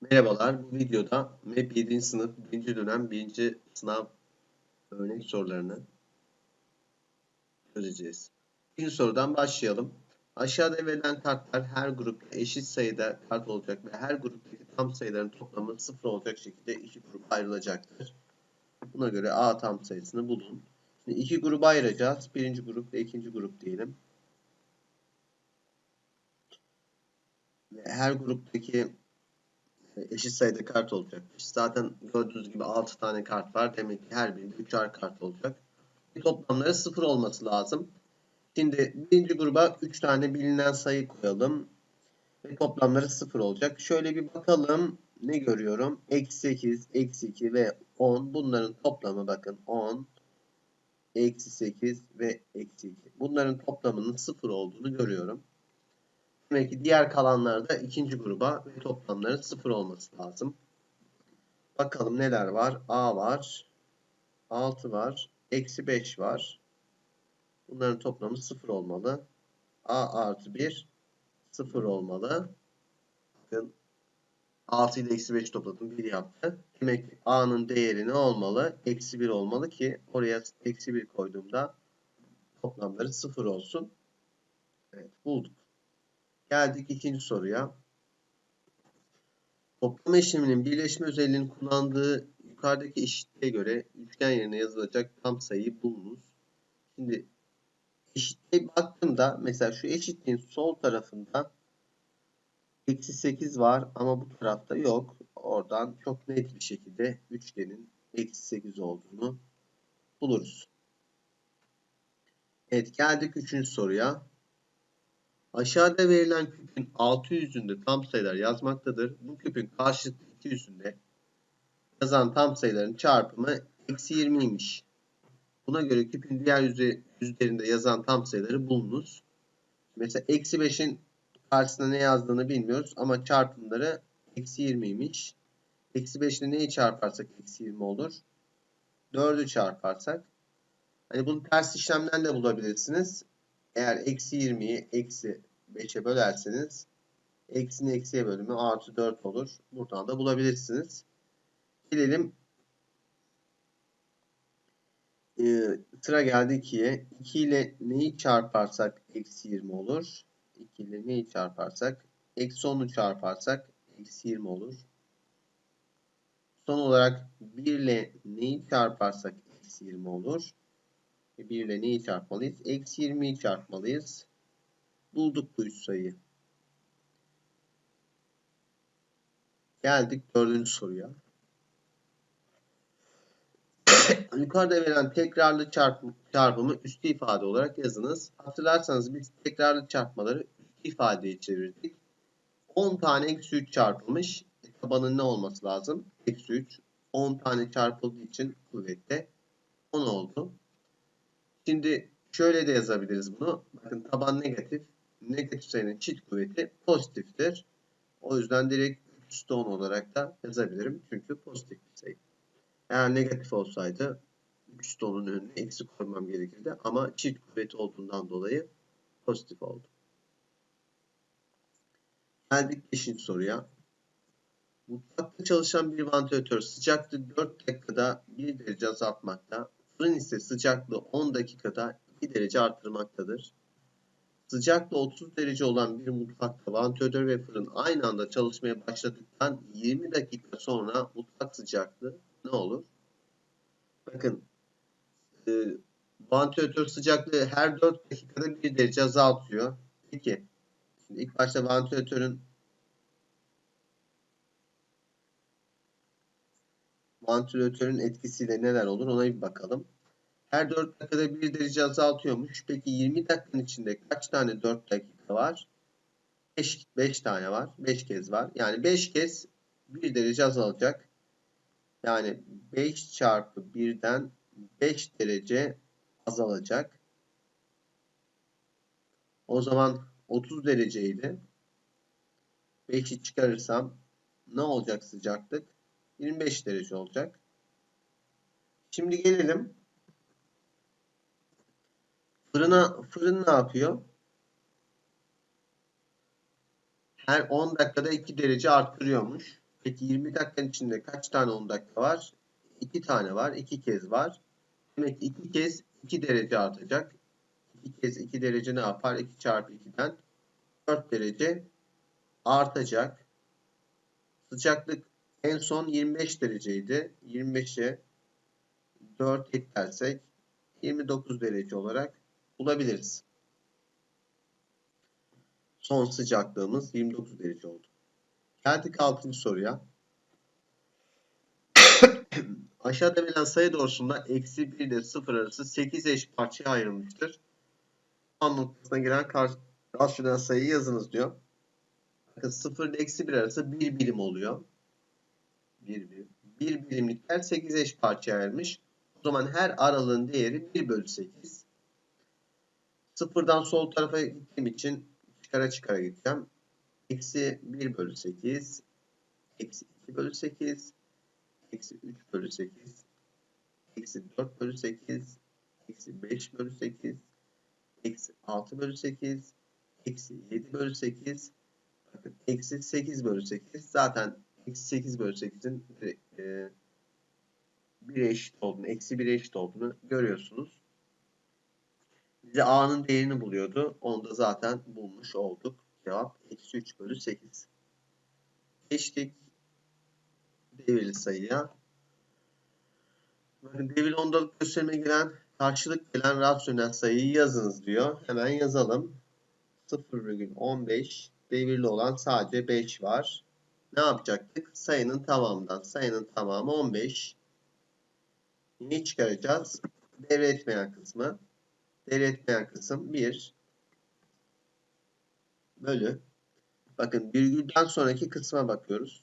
Merhabalar, bu videoda MEP 7. sınıf 1. dönem 1. sınav örnek sorularını çözeceğiz. İkinci sorudan başlayalım. Aşağıda verilen kartlar her grupta eşit sayıda kart olacak ve her gruptaki tam sayıların toplamı sıfır olacak şekilde iki gruba ayrılacaktır. Buna göre A tam sayısını bulun. Şimdi iki gruba ayıracağız. Birinci grup ve ikinci grup diyelim. Ve her gruptaki eşit sayıda kart olacak. Zaten gördüğünüz gibi 6 tane kart var. Demek ki her birinde 3'er kart olacak. Toplamları 0 olması lazım. Şimdi birinci gruba 3 tane bilinen sayı koyalım. Ve toplamları 0 olacak. Şöyle bir bakalım. Ne görüyorum? Eksi 8, eksi 2 ve 10. Bunların toplamı bakın 10, eksi 8 ve eksi 2. Bunların toplamının 0 olduğunu görüyorum. Demek ki diğer kalanlarda ikinci gruba ve toplamların sıfır olması lazım. Bakalım neler var? A var. 6 var. Eksi 5 var. Bunların toplamı sıfır olmalı. A artı 1 sıfır olmalı. Bakın 6 ile eksi 5 topladım. 1 yaptı. Demek ki A'nın değeri ne olmalı? Eksi 1 olmalı ki oraya eksi 1 koyduğumda toplamları sıfır olsun. Evet bulduk. Geldik ikinci soruya. Toplama işleminin birleşme özelliğini kullandığı yukarıdaki eşitliğe göre üçgen yerine yazılacak tam sayıyı bulunuz. Şimdi eşitliğe baktığımda mesela şu eşitliğin sol tarafında eksi 8 var ama bu tarafta yok. Oradan çok net bir şekilde üçgenin eksi 8 olduğunu buluruz. Evet geldik üçüncü soruya. Aşağıda verilen küpün 6 yüzünde tam sayılar yazmaktadır. Bu küpün karşılıklı iki yüzünde yazan tam sayıların çarpımı eksi 20'ymiş. Buna göre küpün diğer yüzü, yüzlerinde yazan tam sayıları bulunuz. Mesela eksi 5'in karşısına ne yazdığını bilmiyoruz ama çarpımları eksi 20'ymiş. Eksi 5 ile neyi çarparsak eksi 20 olur? 4'ü çarparsak. Hani bunu ters işlemden de bulabilirsiniz. Eğer eksi 20'yi eksi 5'e bölerseniz eksinin eksiye bölümü artı 4 olur. Buradan da bulabilirsiniz. Gelelim ee, sıra geldi 2'ye. 2 ile neyi çarparsak eksi 20 olur. 2 ile neyi çarparsak eksi 10'u çarparsak eksi 20 olur. Son olarak 1 ile neyi çarparsak eksi 20 olur. 1 ile neyi çarpmalıyız? Eksi 20'yi çarpmalıyız. Bulduk bu üç sayıyı. Geldik dördüncü soruya. Yukarıda verilen tekrarlı çarpım, çarpımı üstü ifade olarak yazınız. Hatırlarsanız biz tekrarlı çarpmaları üstü ifadeye çevirdik. 10 tane eksi 3 çarpılmış. E, tabanın ne olması lazım? Eksi 3. 10 tane çarpıldığı için kuvvette 10 oldu. Şimdi şöyle de yazabiliriz bunu. Bakın taban negatif. Negatif sayının çift kuvveti pozitiftir. O yüzden direkt üstü 10 olarak da yazabilirim. Çünkü pozitif bir sayı. Eğer negatif olsaydı üstü 10'un önüne eksi koymam gerekirdi. Ama çift kuvveti olduğundan dolayı pozitif oldu. Geldik 5. soruya. Mutfakta çalışan bir vantilatör sıcaklığı 4 dakikada 1 derece azaltmakta. Fırın ise sıcaklığı 10 dakikada 2 derece artırmaktadır. Sıcaklığı 30 derece olan bir mutfakta vantilatör ve fırın aynı anda çalışmaya başladıktan 20 dakika sonra mutfak sıcaklığı ne olur? Bakın e, vantilatör sıcaklığı her 4 dakikada 1 derece azaltıyor. Peki şimdi ilk başta vantilatörün vantilatörün etkisiyle neler olur ona bir bakalım. Her 4 dakikada 1 derece azaltıyormuş. Peki 20 dakikanın içinde kaç tane 4 dakika var? 5, 5 tane var. 5 kez var. Yani 5 kez 1 derece azalacak. Yani 5 çarpı 1'den 5 derece azalacak. O zaman 30 dereceydi. 5'i çıkarırsam ne olacak sıcaklık? 25 derece olacak. Şimdi gelelim. Fırına, fırın ne yapıyor? Her 10 dakikada 2 derece arttırıyormuş. Peki 20 dakikanın içinde kaç tane 10 dakika var? 2 tane var. 2 kez var. Demek ki 2 kez 2 derece artacak. 2 kez 2 derece ne yapar? 2 çarpı 2'den 4 derece artacak. Sıcaklık en son 25 dereceydi. 25'e 4 eklersek 29 derece olarak bulabiliriz. Son sıcaklığımız 29 derece oldu. Geldik 6. soruya. Aşağıda verilen sayı doğrusunda eksi 1 ile 0 arası 8 eş parçaya ayrılmıştır. An noktasına giren rasyonel sayıyı yazınız diyor. Bakın 0 ile eksi 1 arası 1 birim oluyor. 1 birim. 1 birimlikler 8 eş parçaya ayrılmış. O zaman her aralığın değeri 1 bölü 8. Sıfırdan sol tarafa gittiğim için çıkara çıkara gideceğim. Eksi 1 bölü 8. Eksi 2 bölü 8. Eksi 3 bölü 8. Eksi 4 bölü 8. Eksi 5 bölü 8. Eksi 6 bölü 8. Eksi 7 bölü 8. Bakın eksi 8 bölü 8. Zaten eksi 8 bölü 8'in e, 1 eşit olduğunu, eksi 1 eşit olduğunu görüyorsunuz. Bize a'nın değerini buluyordu. Onu da zaten bulmuş olduk. Cevap eksi 3 bölü 8. Geçtik devirli sayıya. Bakın devirli ondalık gösterime giren karşılık gelen rasyonel sayıyı yazınız diyor. Hemen yazalım. 0,15 devirli olan sadece 5 var. Ne yapacaktık? Sayının tamamından. Sayının tamamı 15. Ne çıkaracağız? Devre etmeyen kısmı. Devre etmeyen kısım 1 bölü. Bakın virgülden sonraki kısma bakıyoruz.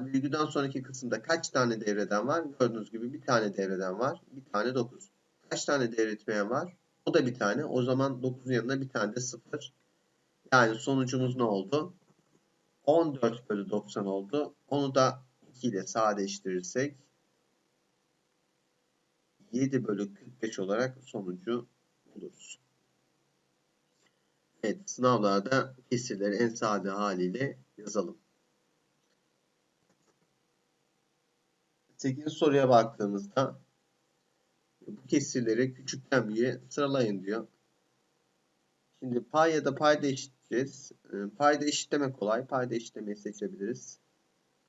Virgülden sonraki kısımda kaç tane devreden var? Gördüğünüz gibi bir tane devreden var. Bir tane 9. Kaç tane devretmeyen var? O da bir tane. O zaman 9'un yanında bir tane de 0. Yani sonucumuz ne oldu? 14 bölü 90 oldu. Onu da 2 ile sadeleştirirsek 7 bölü 45 olarak sonucu buluruz. Evet, sınavlarda kesirleri en sade haliyle yazalım. 8. soruya baktığımızda bu kesirleri küçükten büyüğe sıralayın diyor. Şimdi pay ya da payda eşitleyeceğiz. Ee, payda eşitleme kolay. Payda eşitlemeyi seçebiliriz.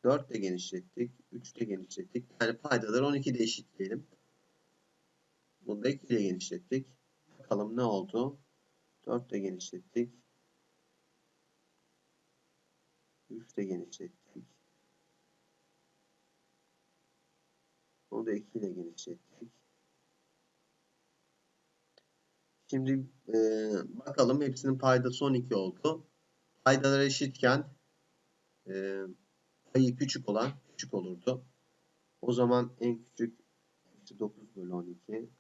4 de genişlettik. 3 de genişlettik. Yani paydaları 12 de eşitleyelim. Bunu da 2 ile genişlettik. Bakalım ne oldu? 4 de genişlettik. 3 de genişlettik. Onu da 2 ile genişlettik. Şimdi e, bakalım hepsinin paydası 12 oldu. Paydalar eşitken e, payı küçük olan küçük olurdu. O zaman en küçük 9 bölü 12.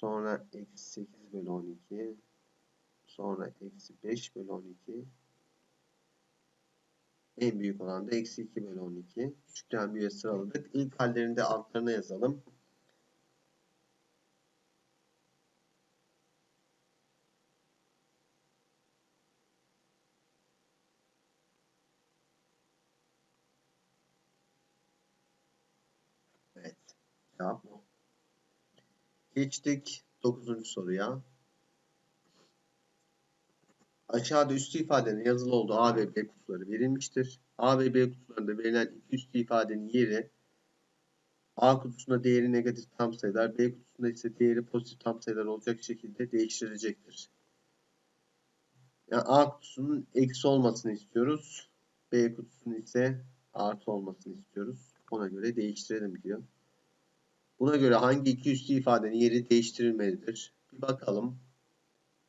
Sonra eksi 8 bölü 12. Sonra eksi 5 bölü 12. En büyük olan da eksi 2 bölü 12. Küçükten büyüğe sıraladık. İlk hallerinde altlarına yazalım. Evet. Cevap. Geçtik 9. soruya. Aşağıda üstü ifadenin yazılı olduğu A ve B kutuları verilmiştir. A ve B kutularında verilen iki üstü ifadenin yeri A kutusunda değeri negatif tam sayılar, B kutusunda ise değeri pozitif tam sayılar olacak şekilde değiştirilecektir. Yani A kutusunun eksi olmasını istiyoruz. B kutusunun ise artı olmasını istiyoruz. Ona göre değiştirelim diyor. Buna göre hangi iki üstü ifadenin yeri değiştirilmelidir? Bir bakalım.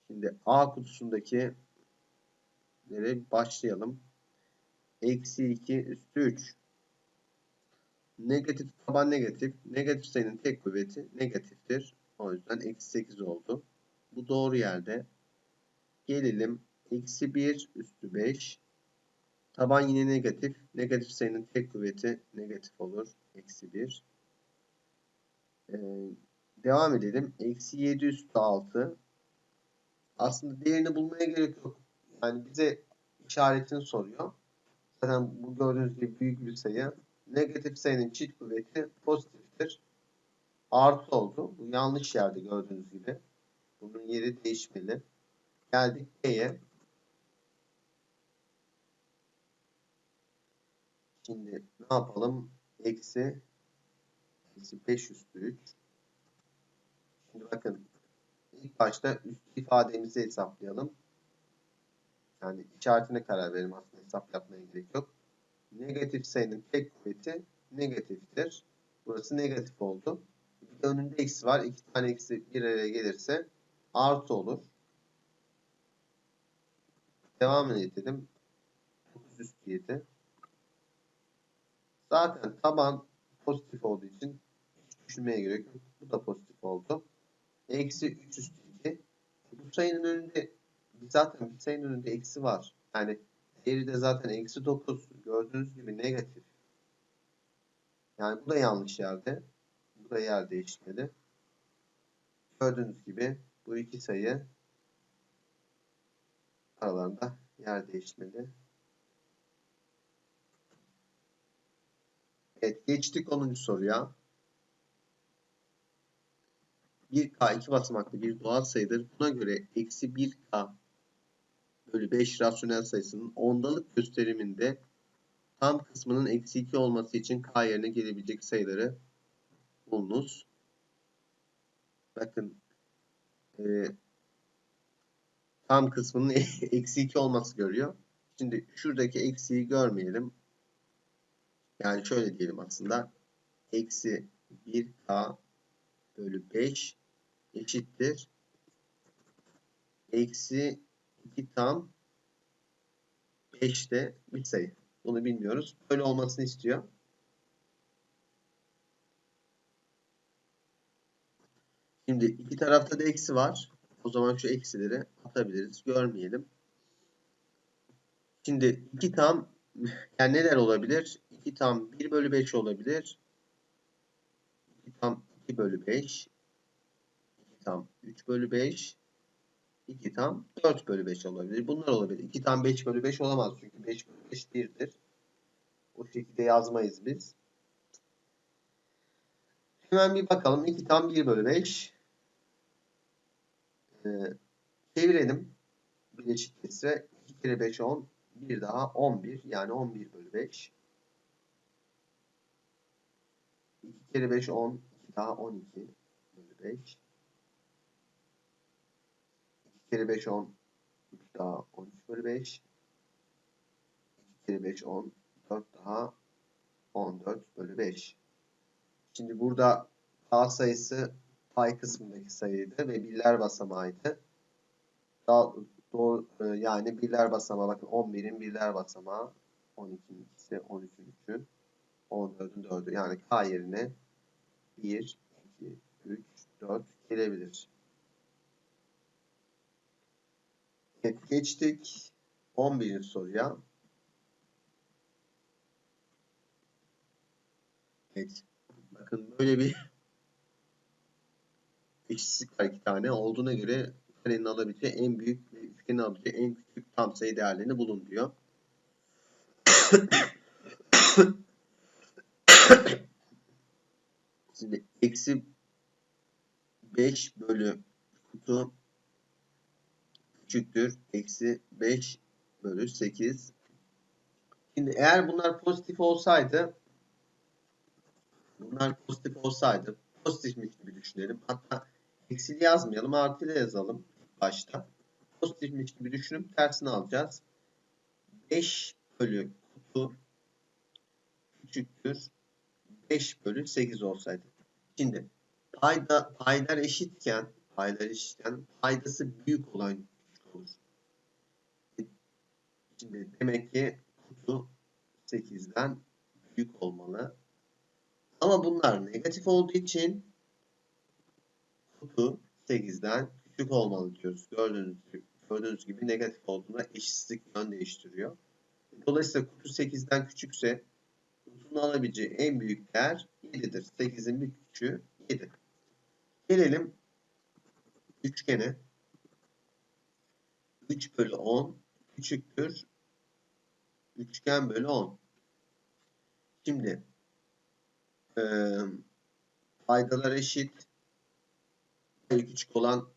Şimdi A kutusundaki başlayalım. Eksi 2 üstü 3. Negatif taban negatif. Negatif sayının tek kuvveti negatiftir. O yüzden eksi 8 oldu. Bu doğru yerde. Gelelim. Eksi 1 üstü 5. Taban yine negatif. Negatif sayının tek kuvveti negatif olur. Eksi 1. Ee, devam edelim. Eksi 7 üstü 6. Aslında değerini bulmaya gerek yok. Yani bize işaretini soruyor. Zaten bu gördüğünüz gibi büyük bir sayı. Negatif sayının çift kuvveti pozitiftir. Artı oldu. Bu yanlış yerde gördüğünüz gibi. Bunun yeri değişmeli. Geldik B'ye. Şimdi ne yapalım? Eksi eksi 5 üstü 3. Şimdi bakın ilk başta üst ifademizi hesaplayalım. Yani işaretine karar verelim aslında hesap yapmaya gerek yok. Negatif sayının tek kuvveti negatiftir. Burası negatif oldu. Bir de önünde eksi var. İki tane eksi bir araya gelirse artı olur. Devam edelim. 9 üstü 7. Zaten taban pozitif olduğu için düşünmeye gerek yok. Bu da pozitif oldu. Eksi 3 üstü 2. Bu sayının önünde zaten bir sayının önünde eksi var. Yani değeri de zaten eksi 9. Gördüğünüz gibi negatif. Yani bu da yanlış yerde. Bu da yer değişmeli. Gördüğünüz gibi bu iki sayı aralarında yer değişmeli. Evet geçtik 10. soruya. 1K iki basamaklı bir doğal sayıdır. Buna göre eksi 1K bölü 5 rasyonel sayısının ondalık gösteriminde tam kısmının eksi 2 olması için K yerine gelebilecek sayıları bulunuz. Bakın e, tam kısmının eksi 2 olması görüyor. Şimdi şuradaki eksiği görmeyelim. Yani şöyle diyelim aslında. Eksi 1K bölü 5 eşittir. Eksi 2 tam 5 de bir sayı. Bunu bilmiyoruz. Böyle olmasını istiyor. Şimdi iki tarafta da eksi var. O zaman şu eksileri atabiliriz. Görmeyelim. Şimdi 2 tam yani neler olabilir? 2 tam 1 bölü 5 olabilir. 2 tam 2 bölü 5. 2 tam 3 bölü 5. 2 tam 4 bölü 5 olabilir. Bunlar olabilir. 2 tam 5 bölü 5 olamaz. Çünkü 5 bölü 5 1'dir. O şekilde yazmayız biz. Hemen bir bakalım. 2 tam 1 bölü 5. Ee, çevirelim. Bileşik kesre 2 kere 5 10. Bir daha 11. Yani 11 bölü 5. 2 kere 5 10. 2 daha 12 bölü 5. 2 kere 5 10. 3 daha 13 bölü 5. 2 kere 5 10. 4 daha 14 bölü 5. Şimdi burada A sayısı pay kısmındaki sayıydı ve birler basamağıydı. Daha doğru, yani birler basamağı bakın 11'in birler basamağı 12'nin ikisi 13'ün 3'ü 14'ün 4'ü yani K yerine 1, 2, 3, 4 gelebilir. Evet geçtik 11. soruya. Evet. Bakın böyle bir eşitsizlik var iki tane. Olduğuna göre karenin alabileceği en büyük ve üçgenin alabileceği en küçük tam sayı değerlerini bulun diyor. Şimdi eksi 5 bölü kutu küçüktür. Eksi 5 bölü 8. Şimdi eğer bunlar pozitif olsaydı bunlar pozitif olsaydı pozitifmiş gibi düşünelim. Hatta eksili yazmayalım artıyla yazalım başta. Pozitifmiş gibi düşünüp tersini alacağız. 5 bölü kutu küçüktür 5 bölü 8 olsaydı. Şimdi payda paylar eşitken paylar eşitken paydası büyük olan küçük olur. Şimdi demek ki kutu 8'den büyük olmalı. Ama bunlar negatif olduğu için kutu 8'den küçük olmalı diyoruz. Gördüğünüz gördüğünüz gibi negatif olduğunda eşitsizlik yön değiştiriyor. Dolayısıyla kutu 8'den küçükse kutunun alabileceği en büyük değer 7'dir. 8'in bir küçüğü 7. Gelelim üçgene. 3 bölü 10 küçüktür Üçgen bölü 10. Şimdi eee paydalar eşit. Payı küçük olan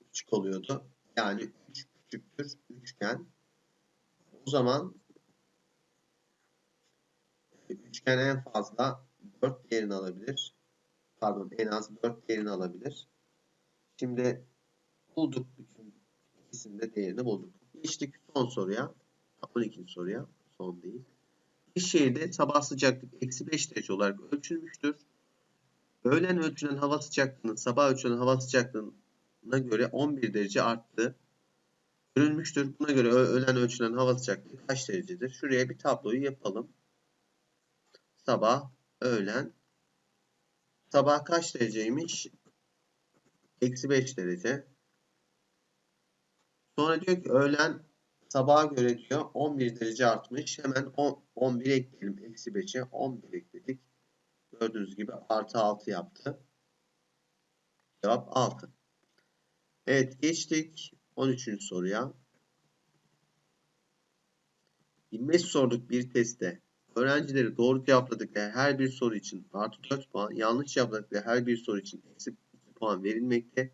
küçük oluyordu. Yani 3 küçüktür üçgen. O zaman üçgen en fazla 4 değerini alabilir. Pardon en az 4 değerini alabilir. Şimdi bulduk bütün ikisinin de değerini bulduk. Geçtik son soruya. 12. soruya. Son değil. Bir şehirde sabah sıcaklık eksi 5 derece olarak ölçülmüştür. Öğlen ölçülen hava sıcaklığının sabah ölçülen hava sıcaklığına göre 11 derece arttı. Görülmüştür. Buna göre öğlen ölçülen hava sıcaklığı kaç derecedir? Şuraya bir tabloyu yapalım. Sabah, öğlen. Sabah kaç dereceymiş? Eksi 5 derece. Sonra diyor ki öğlen sabaha göre diyor 11 derece artmış. Hemen 10, 11 ekleyelim. Eksi 5'e 11 ekledik. Gördüğünüz gibi artı 6 yaptı. Cevap 6. Evet geçtik 13. soruya. 25 soruluk bir testte öğrencileri doğru cevapladıkları her bir soru için artı 4 puan, yanlış cevapladıkları her bir soru için eksi 2 puan verilmekte.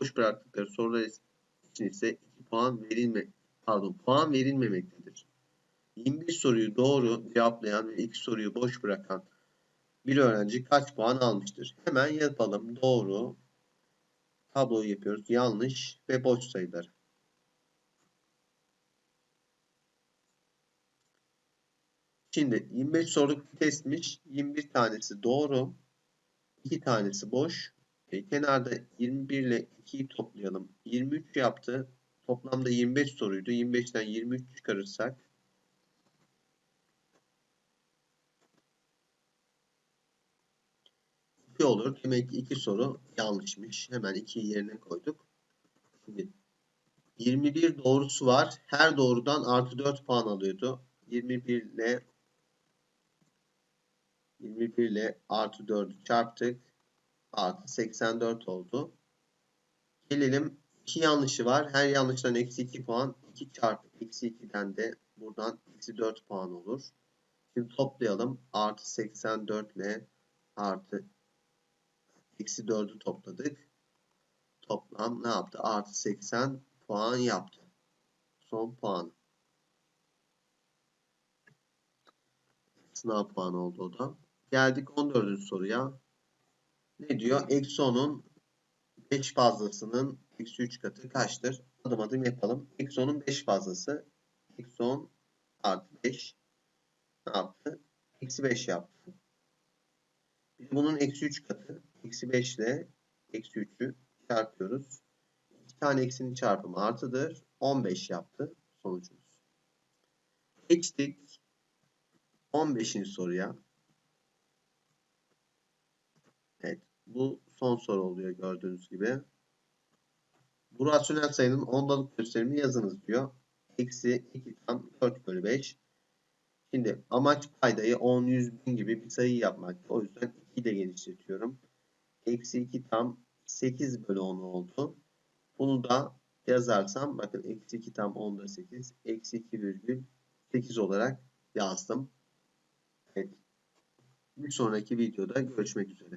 Boş bıraktıkları sorular için ise 2 puan verilme pardon puan verilmemektedir. 21 soruyu doğru cevaplayan ve 2 soruyu boş bırakan bir öğrenci kaç puan almıştır? Hemen yapalım. Doğru. Tabloyu yapıyoruz. Yanlış ve boş sayılar. Şimdi 25 soruluk bir testmiş. 21 tanesi doğru. 2 tanesi boş. E, kenarda 21 ile 2'yi toplayalım. 23 yaptı. Toplamda 25 soruydu. 25'ten 23 çıkarırsak 2 olur. Demek ki 2 soru yanlışmış. Hemen 2'yi yerine koyduk. Şimdi 21 doğrusu var. Her doğrudan artı 4 puan alıyordu. 21 ile 21 ile artı 4'ü çarptık. Artı 84 oldu. Gelelim 2 yanlışı var. Her yanlıştan eksi 2 puan. 2 çarpı eksi 2'den de buradan eksi 4 puan olur. Şimdi toplayalım. Artı 84 ile artı eksi 4'ü topladık. Toplam ne yaptı? Artı 80 puan yaptı. Son puan. Sınav puanı oldu o da. Geldik 14. soruya. Ne diyor? Eksi 10'un 5 fazlasının eksi 3 katı kaçtır? Adım adım yapalım. Eksi 10'un 5 fazlası. Eksi 10 artı 5 ne yaptı? Eksi 5 yaptı. Biz bunun eksi 3 katı. Eksi 5 ile eksi 3'ü çarpıyoruz. 2 tane eksinin çarpımı artıdır. 15 yaptı sonucumuz. Geçtik 15. soruya. Evet. Bu son soru oluyor gördüğünüz gibi. Bu rasyonel sayının ondalık gösterimini yazınız diyor. Eksi 2 tam 4 bölü 5. Şimdi amaç paydayı 10, 100 bin gibi bir sayı yapmak. O yüzden 2 ile genişletiyorum. Eksi 2 tam 8 bölü 10 oldu. Bunu da yazarsam bakın eksi 2 tam 10'da 8. Eksi 2 virgül 8 olarak yazdım. Evet. Bir sonraki videoda görüşmek üzere.